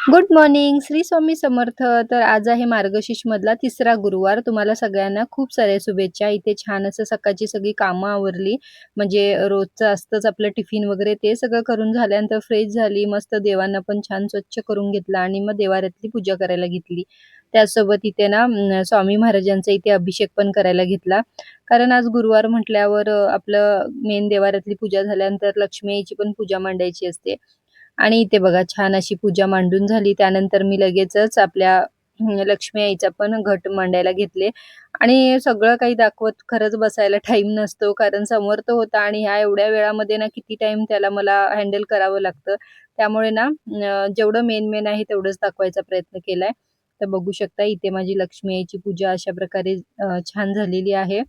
Good morning Shri Swami Samarth. तर आज आहे मार्गशीर्ष मधला तिसरा गुरुवार. तुम्हाला सगळ्यांना खूप साऱ्या शुभेच्छा. इथे छान असं सकाळची सगळी कामं आवरली. म्हणजे रोजचं असतंच आपलं टिफिन वगैरे ते सगळं करून झाल्यानंतर फ्रेश झाली. मस्त देवांना पण छान स्वच्छ करून घेतलं आणि मग देवाऱ्यातली पूजा करायला घेतली. त्यासोबत इथे ना स्वामी महाराजांचा इथे अभिषेक पण करायला घेतला. कारण आज गुरुवार म्हटल्यावर आपलं मेन देवाऱ्यातली पूजा झाल्यानंतर लक्ष्मीची पण पूजा मांडायची असते. आणि इथे बघा छान अशी पूजा मांडून झाली. त्यानंतर मी लगेचच आपल्या लक्ष्मी आईचा पण घट मांडायला घेतले. आणि सगळं काही दाखवत खरंच बसायला टाइम नसतो कारण समोर तो होता आणि ह्या एवढ्या वेळामध्ये ना किती टाइम त्याला मला हँडल करावं लागतं. त्यामुळे ना जेवढं मेन मेन आहे तेवढंच दाखवायचा प्रयत्न केलाय. तर बघू शकता इथे माझी लक्ष्मी आईची पूजा अशा प्रकारे छान झालेली आहे.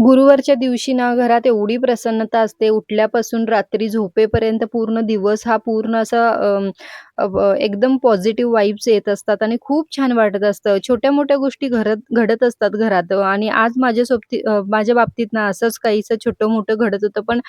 गुरुवारच्या दिवशी ना घरात एवढी प्रसन्नता असते. उठल्यापासून रात्री झोपेपर्यंत पूर्ण दिवस हा पूर्ण असा एकदम पॉझिटिव्ह वाईब्स येत असतात आणि खूप छान वाटत असतं. छोट्या मोठ्या गोष्टी घरात घडत असतात घरात. आणि आज माझ्या सोबती माझ्या बाबतीत ना असंच काहीसं छोटं मोठं घडत होतं. पण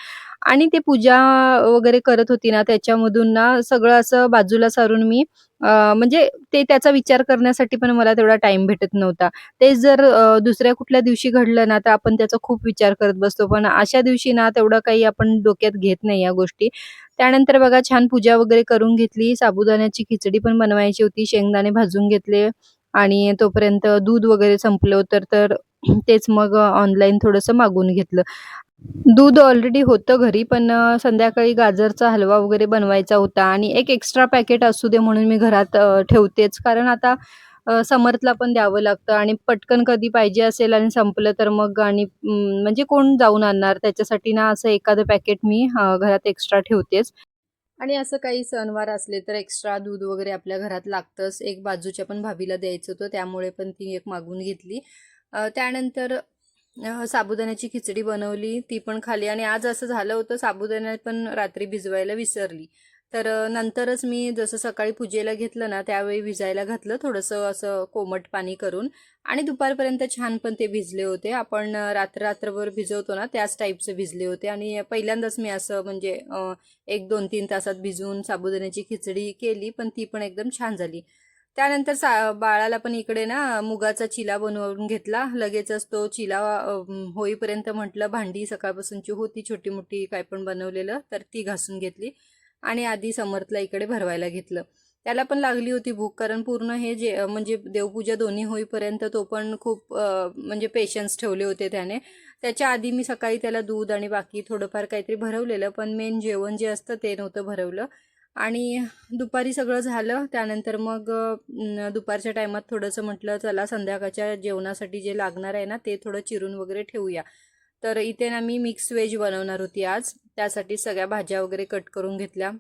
आणि ते पूजा वगैरे करत होती ना त्याच्यामधून ना सगळं असं बाजूला सारून मी म्हणजे ते त्याचा विचार करण्यासाठी पण मला तेवढा टाइम भेटत नव्हता तेच जर दुसऱ्या कुठल्या दिवशी घडलं ना, तर आपण त्याचा खूप विचार करत बसतो. पण अशा दिवशी ना, तेवढं काही आपण डोक्यात घेत नाही या गोष्टी. त्यानंतर बघा छान पूजा वगैरे करून घेतली. साबुदाण्याची खिचडी पण बनवायची होती. शेंगदाणे भाजून घेतले आणि तोपर्यंत दूध वगैरे संपलं होतं, तर तेच मग ऑनलाईन थोडंसं मागवून घेतलं. दूध ऑलरेडी होतं घरी, पण संध्याकाळी गाजरचा हलवा वगैरे बनवायचा होता आणि एक एक्स्ट्रा पॅकेट असू दे म्हणून मी घरात ठेवतेच. कारण आता समर्थला पण द्यावं लागतं आणि पटकन कधी पाहिजे असेल आणि संपलं तर मग आणि म्हणजे कोण जाऊन आणणार? त्याच्यासाठी ना असं एखादं पॅकेट मी घरात एक्स्ट्रा ठेवतेच. आणि असं काही सणवार असले तर एक्स्ट्रा दूध वगैरे आपल्या घरात लागतंच. एक बाजूच्या पण भाभीला द्यायचं होतं, त्यामुळे पण ती एक मागून घेतली. त्यानंतर साबुदाण्याची खिचडी बनवली, ती पण खाली आणि आज असं झालं होतं साबुदाणा पण रात्री भिजवायला विसरली. तर नंतरच मी जसं सकाळी पूजेला घेतलं ना, त्यावेळी भिजायला घातलं थोडंसं असं कोमट पाणी करून आणि दुपारपर्यंत छान पण ते भिजले होते. आपण रात्र रात्रभर भिजवतो ना, त्याच टाईपचे भिजले होते आणि पहिल्यांदाच मी असं म्हणजे एक दोन तीन तासात भिजवून साबुदाण्याची खिचडी केली, पण ती पण एकदम छान झाली. त्यानंतर सा बाळाला पण इकडे ना मुगाचा चिला बनवून घेतला. लगेचच तो चिला होईपर्यंत म्हटलं भांडी सकाळपासूनची होती छोटी-मोठी काय पण बनवलेलं, तर ती घासून घेतली आणि आधी समर्थला इकडे भरवायला घेतलं. त्याला पण लागली होती भूक कारण पूर्ण हे जे म्हणजे देवपूजा दोन्ही होईपर्यंत तो पण खूप म्हणजे पेशन्स ठेवले होते त्याने. त्याच्या आधी मी सकाळी त्याला दूध आणि बाकी थोडंफार काहीतरी भरवलेलं, पण मेन जेवण जे असतं ते नव्हतं भरवलं आणि दुपारी सगळं झालं. त्यानंतर मग दुपारच्या टायमात थोडंसं म्हटलं चला संध्याकाळच्या जेवणासाठी जे लागणार आहे ना, ते थोडं चिरून वगैरे ठेवूया. तर इथे ना मी मिक्स व्हेज बनवणार होती आज. त्यासाठी सगळ्या भाज्या वगैरे कट करून घेतल्या.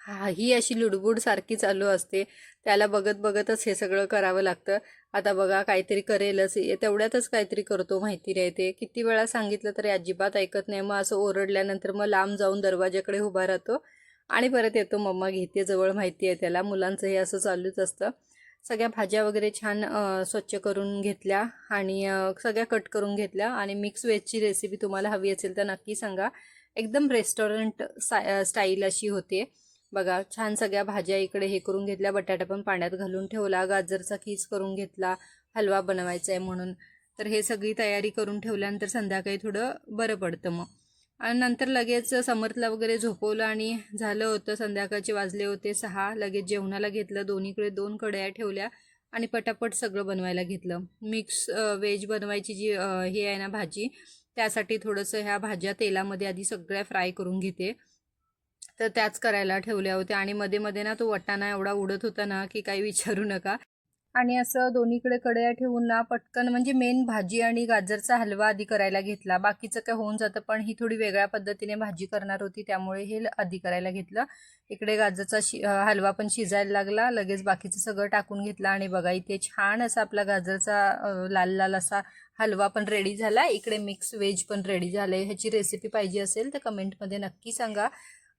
हा ही अशी लुडबुड सारखी चालू असते. त्याला बघत बघतच हे सगळं करावं लागतं. आता बघा काहीतरी करेलच, तेवढ्यातच काहीतरी करतो माहिती नाही ते. किती वेळा सांगितलं तरी अजिबात ऐकत नाही. मग असं ओरडल्यानंतर मग लांब जाऊन दरवाजाकडे उभा राहतो आणि परत येतो मम्मा घेते जवळ माहिती आहे त्याला. मुलांचं हे असं चालूच असतं. सगळ्या भाज्या वगैरे छान स्वच्छ करून घेतल्या आणि सगळ्या कट करून घेतल्या आणि मिक्स व्हेजची रेसिपी तुम्हाला हवी असेल तर नक्की सांगा. एकदम रेस्टॉरंट सा स्टाईल अशी होते. बघा छान सगळ्या भाज्या इकडे हे करून घेतल्या. बटाटा पण पाण्यात घालून ठेवला. गाजरचा कीस करून घेतला. हलवा बनवायचा आहे म्हणून. तर हे सगळी तयारी करून ठेवल्यानंतर संध्याकाळी थोडं बरं पडतं मग. आणि नंतर लगेच समर्थला वगैरे झोपवलं आणि झालं होतं संध्याकाळचे वाजले होते सहा लगेच जेवणाला घेतलं. दोन्हीकडे 2 कढया ठेवल्या आणि पटापट सगळं बनवायला घेतलं. मिक्स व्हेज बनवायची जी हे आहे ना भाजी, त्यासाठी थोडंसं ह्या भाज्या तेलामध्ये आधी सगळ्या फ्राय करून घेते. तर त्याच करायला ठेवल्या होत्या आणि मध्ये-मध्ये ना तो वटाणा एवढा उडत होता ना, की काही विचारू नका. आणि असं दोन्हीकडे कडया ठेवून ना पटकन म्हणजे मेन भाजी आणि गाजरचा हलवा आधी करायला घेतला. बाकीचं काय होऊन जातं, पण ही थोडी वेगळ्या पद्धतीने भाजी करणार होती, त्यामुळे हे आधी करायला घेतलं. इकडे गाजरचा शि हलवा पण शिजायला लागला. लगेच बाकीचं सगळं टाकून घेतलं आणि बघा इथे छान असा आपला गाजरचा लाल-लाल असा हलवा पण रेडी झाला. इकडे मिक्स व्हेज पण रेडी झालं ह्याची रेसिपी पाहिजे असेल तर कमेंटमध्ये नक्की सांगा.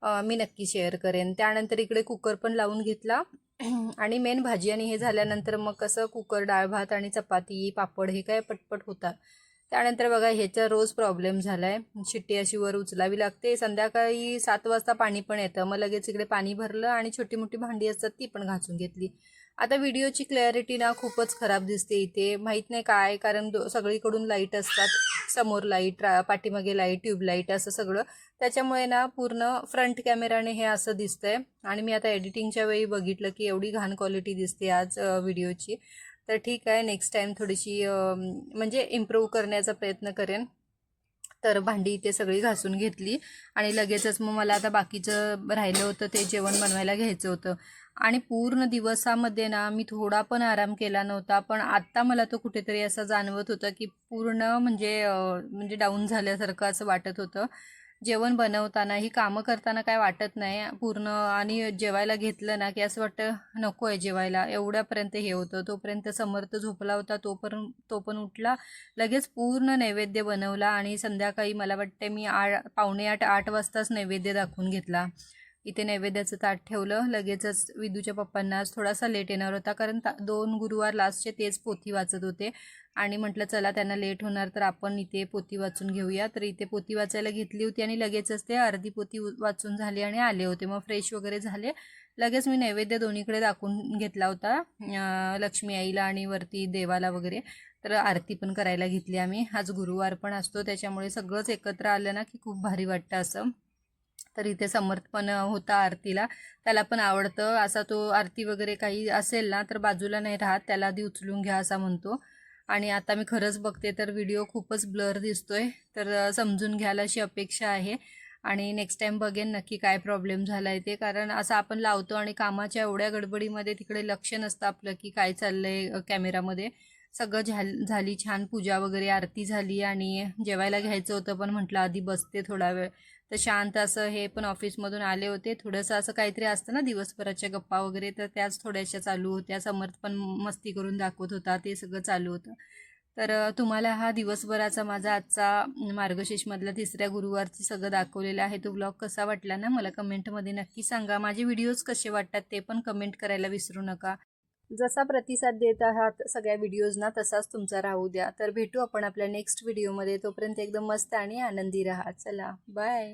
मी नक्की शेअर करेन. त्यानंतर इकडे कुकर पण लावून घेतला. आणि मेन भाजी आणि हे झाल्यानंतर मग कसं कुकर, डाळ भात आणि चपाती, पापड हे काय पटपट होतात. त्यानंतर बघा ह्याचा रोज प्रॉब्लेम झाला आहे शिट्टी अशी वर उचलावी लागते. संध्याकाळी सात वाजता पाणी पण येतं. मग लगेच इकडे पाणी भरलं आणि छोटी मोठी भांडी असतात ती पण घासून घेतली. आता व्हिडिओची क्लॅरिटी ना खूपच खराब दिसते इथे. माहीत नाही काय कारण दो सगळीकडून लाइट असतात. समोर लाइट पाठीमागे लाइट ट्यूबलाईट असं सगळं. त्याच्यामुळे ना पूर्ण फ्रंट कॅमेराने हे असं दिसतंय. आणि मी आता एडिटिंगच्या वेळी बघितलं की एवढी घाण क्वालिटी दिसते आज व्हिडिओची. तर ठीक आहे नेक्स्ट टाईम थोडीशी म्हणजे इम्प्रूव्ह करण्याचा प्रयत्न करेन. तर भांडी इथे सगळी घासून घेतली. आणि लगेचच मग मला आता बाकीचं राहिलं होतं ते जेवण बनवायला घ्यायचं होतं. आणि पूर्ण दिवसामध्ये ना मी थोडा पण आराम केला नव्हता. पण आत्ता मला तो कुठेतरी असं जाणवत होतं की पूर्ण म्हणजे म्हणजे डाऊन झाल्यासारखं असं वाटत होतं. जेवण बनवताना ही कामं करताना काय वाटत नाही. पूर्ण आणि जेवायला घेतलं ना की असं वाटतं नको आहे जेवायला. एवढ्यापर्यंत हे होतं. तोपर्यंत समर्थ झोपला होता. तो पण तो पण उठला. लगेच पूर्ण नैवेद्य बनवला आणि संध्याकाळी मला वाटते मी आ पावणे आठ आठ वाजताच नैवेद्य दाखवून घेतला. इथे नैवेद्याचं ताट ठेवलं. लगेचच विदूच्या पप्पांना आज थोडासा लेट येणार होता. कारण ता दोन गुरुवार लास्टचे तेच पोथी वाचत होते. आणि म्हटलं चला त्यांना लेट होणार तर आपण इथे पोथी वाचून घेऊया. तर इथे पोथी वाचायला घेतली होती आणि लगेचच ते अर्धी पोथी वाचून झाली आणि आले होते. मग फ्रेश वगैरे झाले. लगेच मी नैवेद्य दोन्हीकडे दाखवून घेतला होता लक्ष्मी आईला आणि वरती देवाला वगैरे. तर आरती पण करायला घेतली आम्ही. आज गुरुवार पण असतो. त्याच्यामुळे सगळंच एकत्र आलं ना की खूप भारी वाटतं असं. तर इथे समर्थ पण होता आरतीला. त्याला पण आवडतं. असा तो आरती वगैरे काही असेल ना तर बाजूला नाही राहत. त्याला आधी उचलून घ्या असा म्हणतो. आणि आता मी खरंच बघते तर व्हिडिओ खूपच ब्लर दिसतोय. तर समजून घ्यायला अशी अपेक्षा आहे. आणि नेक्स्ट टाइम बघेन नक्की काय प्रॉब्लेम झाला आहे ते. कारण असं आपण लावतो आणि कामाच्या एवढ्या गडबडीमध्ये तिकडे लक्ष नसतं आपलं की काय चाललं आहे कॅमेरामध्ये सगळं झाल झाली छान पूजा वगैरे आरती झाली आणि जेवायला घ्यायचं होतं पण म्हटलं आधी बसते थोडा वेळ. तर शांत असं हे पण ऑफिसमधून आले होते. थोडंसं असं काहीतरी असतं ना दिवसभराच्या गप्पा वगैरे तर त्याच थोड्याशा चालू होत्या. समर्थ पण मस्ती करून दाखवत होता ते सगळं चालू होतं. तर तुम्हाला हा दिवसभराचा माझा आजचा मार्गशीर्षमधला तिसऱ्या गुरुवारची सगळं दाखवलेलं आहे. तो ब्लॉग कसा वाटला ना मला कमेंटमध्ये नक्की सांगा. माझे व्हिडिओज कसे वाटतात ते पण कमेंट करायला विसरू नका. जसा प्रतिसाद देत आहात सगळ्या व्हिडिओजना तसाच तुमचा राहू द्या. तर भेटू आपण आपल्या नेक्स्ट व्हिडिओमध्ये तोपर्यंत एकदम मस्त आणि आनंदी राहा. चला बाय